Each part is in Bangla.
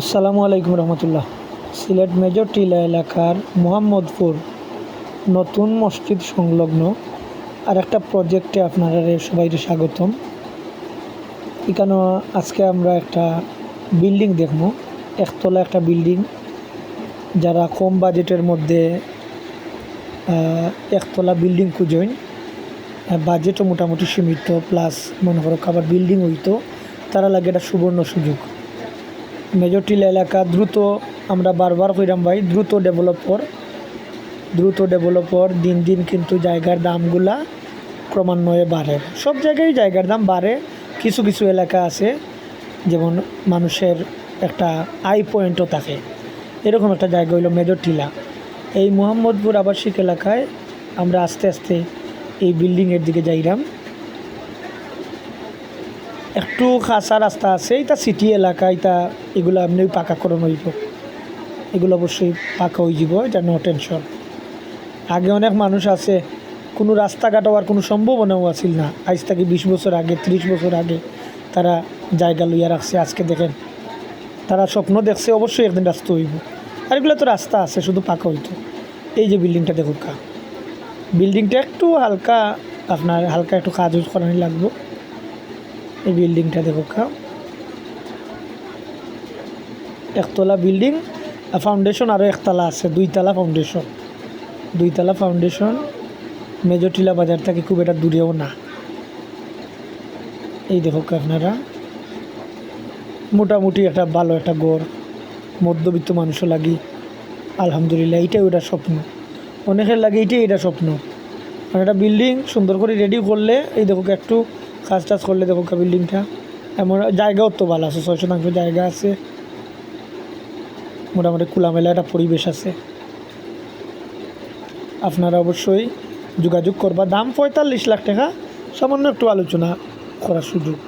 আসসালামু আলাইকুম রহমতুল্লাহ। সিলেট মেজর টিলা এলাকার মোহাম্মদপুর নতুন মসজিদ সংলগ্ন আর একটা প্রজেক্টে আপনারা সবাই স্বাগতম। এখানে আজকে আমরা একটা বিল্ডিং দেখব। একতলা একটা বিল্ডিং যারা কম বাজেটের মধ্যে একতলা বিল্ডিং খুঁজেন বাজেটও মোটামুটি সীমিত প্লাস মনে করো আবার বিল্ডিং হইতো, তারা লাগে এটা সুবর্ণ সুযোগ। মেজর টিলা এলাকা দ্রুত আমরা বারবার কইরাম ভাই, দ্রুত ডেভেলপ কর। দ্রুত ডেভেলপ কর, দিন দিন কিন্তু জায়গার দামগুলা ক্রমান্বয়ে বাড়ে। সব জায়গায় জায়গার দাম বাড়ে, কিছু কিছু এলাকা আছে, যেমন মানুষের একটা আই পয়েন্টও থাকে। এরকম একটা জায়গা হইল মেজর টিলা। এই মোহাম্মদপুর আবাসিক এলাকায় আমরা আস্তে আস্তে এই বিল্ডিংয়ের দিকে যাইরাম। একটু খাসা রাস্তা আছে, এটা সিটি এলাকা, এটা এগুলো এমনি পাকাকরণ হইব। এগুলো অবশ্যই পাকা হয়ে যাব, এটা নো টেনশন আগে অনেক মানুষ আছে, কোনো রাস্তাঘাট হওয়ার কোনো সম্ভাবনাও আছিল না। আজ থেকে বিশ বছর আগে, ত্রিশ বছর আগে তারা জায়গা লইয়া রাখছে, আজকে দেখেন তারা স্বপ্ন দেখছে, অবশ্যই একদিন রাস্তা হইব। আর এগুলো তো রাস্তা আছে, শুধু পাকা হইতো। এই যে বিল্ডিংটা দেখুক কা। বিল্ডিংটা একটু হালকা, আপনার হালকা একটু কাজ করানি লাগবে। এই বিল্ডিংটা দেখো কা। একতলা বিল্ডিং ফাউন্ডেশন আরও একতলা আছে, দুইতলা ফাউন্ডেশন দুইতলা ফাউন্ডেশন মেজরটিলা বাজার থেকে খুব এটা দূরেও না। এই দেখো আপনারা। মোটামুটি একটা ভালো একটা গড় মধ্যবিত্ত মানুষও লাগি। আলহামদুলিল্লাহ এইটাই ওটা স্বপ্ন। অনেকের লাগে এইটাই এটা স্বপ্ন। আর একটা বিল্ডিং সুন্দর করে রেডি করলে, এই দেখো একটু কাজ টাজ করলে দেখো বিল্ডিংটা এমন জায়গাও তো ভালো আছে ছয় শতাংশ জায়গা আছে। মোটামুটি খোলামেলা একটা পরিবেশ আছে। আপনারা অবশ্যই যোগাযোগ করবা। দাম পঁয়তাল্লিশ লাখ টাকা, সামান্য একটু আলোচনা করার সুযোগ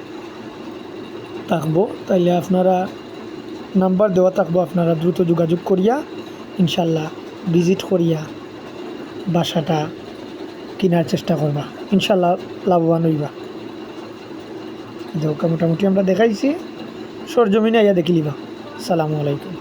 থাকব। তাইলে আপনারা নাম্বার দেওয়া থাকব, আপনারা দ্রুত যোগাযোগ করিয়া ইনশাল্লাহ ভিজিট করিয়া বাসাটা কেনার চেষ্টা করবা। ইনশাল্লাহ লাভবান হইবা। দেখো মোটামুটি আমরা দেখাইছি। সরজমিনে আইয়া দেখি লিবা। সালামু আলাইকুম।